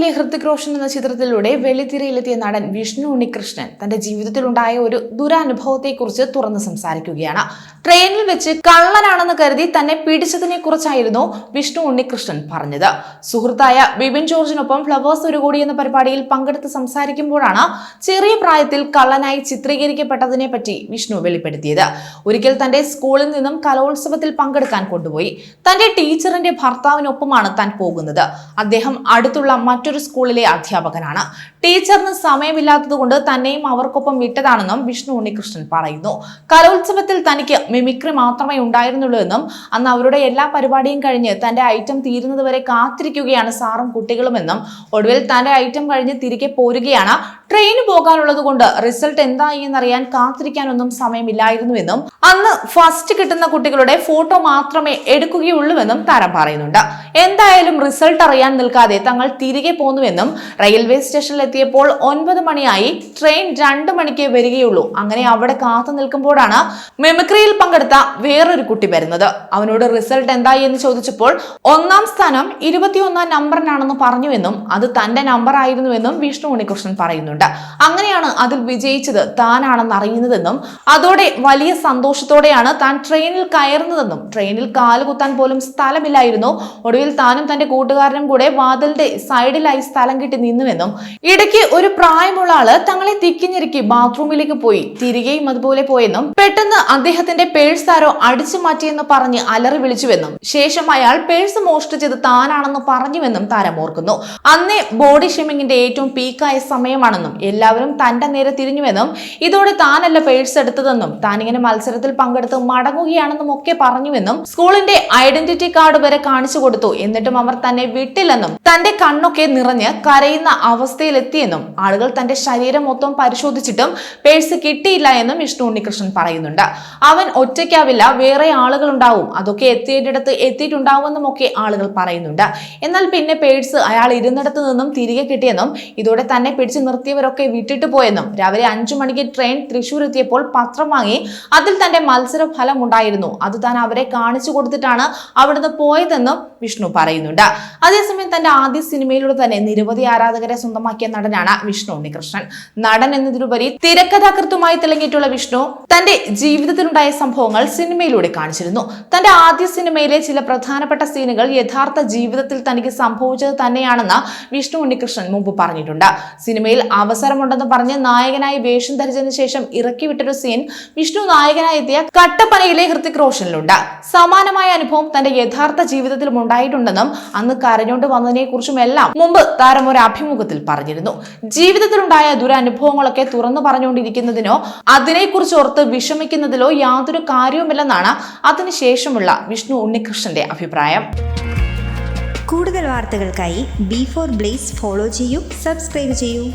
കട്ടപ്പനയിലെ ഹൃത്തിക് റോഷൻ എന്ന ചിത്രത്തിലൂടെ വെള്ളിത്തിരയിലെത്തിയ നടൻ വിഷ്ണു ഉണ്ണികൃഷ്ണൻ തന്റെ ജീവിതത്തിലുണ്ടായ ഒരു ദുരനുഭവത്തെക്കുറിച്ച് തുറന്ന് സംസാരിക്കുകയാണ്. ട്രെയിനിൽ വെച്ച് കള്ളനാണെന്ന് കരുതി തന്നെ പിടിച്ചതിനെ കുറിച്ചായിരുന്നു വിഷ്ണു ഉണ്ണികൃഷ്ണൻ പറഞ്ഞത്. സുഹൃത്തായ ബിബിൻ ജോർജിനൊപ്പം ഫ്ലവേഴ്സ് ഒരു കോടി എന്ന പരിപാടിയിൽ പങ്കെടുത്ത് സംസാരിക്കുമ്പോഴാണ് ചെറിയ പ്രായത്തിൽ കള്ളനായി ചിത്രീകരിക്കപ്പെട്ടതിനെ പറ്റി വിഷ്ണു വെളിപ്പെടുത്തിയത്. ഒരിക്കൽ തന്റെ സ്കൂളിൽ നിന്നും കലോത്സവത്തിൽ പങ്കെടുക്കാൻ കൊണ്ടുപോയി. തന്റെ ടീച്ചറിന്റെ ഭർത്താവിനൊപ്പമാണ് താൻ പോകുന്നത്. അദ്ദേഹം അടുത്തുള്ള മറ്റൊരു സ്കൂളിലെ അധ്യാപകനാണ്. ടീച്ചറിന് സമയമില്ലാത്തതുകൊണ്ട് തന്നെയും അവർക്കൊപ്പം വിട്ടതാണെന്നും വിഷ്ണു ഉണ്ണികൃഷ്ണൻ പറയുന്നു. കലോത്സവത്തിൽ തനിക്ക് മിമിക്രി മാത്രമേ ഉണ്ടായിരുന്നുള്ളൂ എന്നും അന്ന് അവരുടെ എല്ലാ പരിപാടിയും കഴിഞ്ഞ് തന്റെ ഐറ്റം തീരുന്നതുവരെ കാത്തിരിക്കുകയാണ് സാറും കുട്ടികളുമെന്നും ഒടുവിൽ തന്റെ ഐറ്റം കഴിഞ്ഞ് തിരികെ പോരുകയാണ് ട്രെയിന് പോകാനുള്ളത് കൊണ്ട് റിസൾട്ട് എന്തായി എന്നറിയാൻ കാത്തിരിക്കാനൊന്നും സമയമില്ലായിരുന്നുവെന്നും അന്ന് ഫസ്റ്റ് കിട്ടുന്ന കുട്ടികളുടെ ഫോട്ടോ മാത്രമേ എടുക്കുകയുള്ളൂവെന്നും താരം പറയുന്നുണ്ട്. എന്തായാലും റിസൾട്ട് അറിയാൻ നിൽക്കാതെ തങ്ങൾ തിരികെ പോന്നുവെന്നും റെയിൽവേ സ്റ്റേഷനിൽ എത്തിയപ്പോൾ ഒൻപത് മണിയായി ട്രെയിൻ രണ്ട് മണിക്ക് വരികയുള്ളൂ. അങ്ങനെ അവിടെ കാത്തു നിൽക്കുമ്പോഴാണ് മെമിക്രിയിൽ പങ്കെടുത്ത വേറൊരു കുട്ടി വരുന്നത്. അവനോട് റിസൾട്ട് എന്തായി എന്ന് ചോദിച്ചപ്പോൾ ഒന്നാം സ്ഥാനം ഇരുപത്തിയൊന്നാം നമ്പറിനാണെന്ന് പറഞ്ഞുവെന്നും അത് തന്റെ നമ്പർ ആയിരുന്നുവെന്നും വിഷ്ണു ഉണ്ണികൃഷ്ണൻ പറയുന്നുണ്ട്. അങ്ങനെയാണ് അതിൽ വിജയിച്ചത് താനാണെന്ന് അറിയുന്നതെന്നും അതോടെ വലിയ സന്തോഷത്തോടെയാണ് താൻ ട്രെയിനിൽ കയറുന്നതെന്നും ട്രെയിനിൽ കാലുകുത്താൻ പോലും സ്ഥലമില്ലായിരുന്നു. ഒടുവിൽ താനും തന്റെ കൂട്ടുകാരനും കൂടെ വാതിലിന്റെ സൈഡിലായി സ്ഥലം കിട്ടി നിന്നുവെന്നും ഇടയ്ക്ക് ഒരു പ്രായമുള്ള ആൾ തങ്ങളെ തിക്കിഞ്ഞിരിക്കി ബാത്റൂമിലേക്ക് പോയി തിരികെയും അതുപോലെ പോയെന്നും പെട്ടെന്ന് അദ്ദേഹത്തിന്റെ പേഴ്സ് ആരോ അടിച്ചു മാറ്റിയെന്ന് പറഞ്ഞ് അലറി വിളിച്ചുവെന്നും ശേഷം അയാൾ പേഴ്സ് മോഷ്ടിച്ചത് താനാണെന്ന് പറഞ്ഞുവെന്നും താരം ഓർക്കുന്നു. അന്നേ ബോഡി ഷെമിങ്ങിന്റെ ഏറ്റവും പീക്കായ സമയമാണെന്നും എല്ലാവരും തന്റെ നേരെ തിരിഞ്ഞുവെന്നും ഇതോടെ താനല്ല പേഴ്സ് എടുത്തതെന്നും താനിങ്ങനെ മത്സരത്തിൽ പങ്കെടുത്ത് മടങ്ങുകയാണെന്നും ഒക്കെ പറഞ്ഞുവെന്നും സ്കൂളിന്റെ ഐഡന്റിറ്റി കാർഡ് വരെ കാണിച്ചു കൊടുത്തു. എന്നിട്ടും അവർ തന്നെ വിട്ടില്ലെന്നും തന്റെ കണ്ണൊക്കെ നിറഞ്ഞ് കരയുന്ന അവസ്ഥയിലെത്തിയെന്നും ആളുകൾ തന്റെ ശരീരം മൊത്തം പരിശോധിച്ചിട്ടും പേഴ്സ് കിട്ടിയില്ല എന്നും വിഷ്ണു ഉണ്ണികൃഷ്ണൻ പറയുന്നുണ്ട്. അവൻ ഒറ്റയ്ക്കാവില്ല വേറെ ആളുകൾ ഉണ്ടാവും അതൊക്കെ എത്തിയിടത്ത് എത്തിയിട്ടുണ്ടാവുമെന്നും ഒക്കെ ആളുകൾ പറയുന്നുണ്ട്. എന്നാൽ പിന്നെ പേഴ്സ് അയാൾ ഇരുന്നിടത്ത് നിന്നും തിരികെ കിട്ടിയെന്നും ഇതോടെ തന്നെ പിടിച്ചു നിർത്തിയവരൊക്കെ വിട്ടിട്ട് പോയെന്നും രാവിലെ അഞ്ചു മണിക്ക് ട്രെയിൻ തൃശൂർ എത്തിയപ്പോൾ പത്രം വാങ്ങി അതിൽ തന്റെ മത്സര ഫലം ഉണ്ടായിരുന്നു. അത് താൻ അവരെ കാണിച്ചു കൊടുത്തിട്ടാണ് അവിടുന്ന് പോയതെന്നും വിഷ്ണു പറയുന്നുണ്ട്. അതേസമയം തന്റെ ആദ്യ സിനിമയിലൂടെ തന്നെ നിരവധി ആരാധകരെ സ്വന്തമാക്കിയ നടനാണ് വിഷ്ണു ഉണ്ണികൃഷ്ണൻ. നടൻ എന്നതിലുപരി തിരക്കഥാകൃത്തുമായി തിളങ്ങിയിട്ടുള്ള വിഷ്ണു തന്റെ ജീവിതത്തിലുണ്ടായ സംഭവങ്ങൾ സിനിമയിലൂടെ കാണിച്ചിരുന്നു. തന്റെ ആദ്യ സിനിമയിലെ ചില പ്രധാനപ്പെട്ട സീനുകൾ യഥാർത്ഥ ജീവിതത്തിൽ തനിക്ക് സംഭവിച്ചത് തന്നെയാണെന്ന് വിഷ്ണു ഉണ്ണികൃഷ്ണൻ മുമ്പ് പറഞ്ഞിട്ടുണ്ട്. സിനിമയിൽ അവസരമുണ്ടെന്ന് പറഞ്ഞ് നായകനായി വേഷം ധരിച്ചതിന് ശേഷം ഇറക്കി വിട്ടൊരു സീൻ വിഷ്ണു നായകനായി എത്തിയ കട്ടപ്പനയിലെ ഹൃത്തിക് റോഷനിലുണ്ട്. സമാനമായ അനുഭവം തന്റെ യഥാർത്ഥ ജീവിതത്തിലും ഉണ്ടായിട്ടുണ്ടെന്നും അന്ന് കരഞ്ഞുകൊണ്ട് വന്നതിനെ കുറിച്ചുമെല്ലാം മുമ്പ് താരം ഒരു അഭിമുഖത്തിൽ പറഞ്ഞിരുന്നു. ജീവിതത്തിലുണ്ടായ ദുരനുഭവങ്ങളൊക്കെ തുറന്നു പറഞ്ഞുകൊണ്ടിരിക്കുന്നതിനോ അതിനെക്കുറിച്ച് ഓർത്ത് വിഷമിക്കുന്നതിലോ യാതൊരു കാര്യവുമില്ലെന്നാണ് അതിനുശേഷമുള്ള വിഷ്ണു ഉണ്ണികൃഷ്ണന്റെ അഭിപ്രായം. കൂടുതൽ വാർത്തകൾക്കായി ബി ഫോർ ബ്ലേസ് ഫോളോ ചെയ്യൂ സബ്സ്ക്രൈബ് ചെയ്യൂ.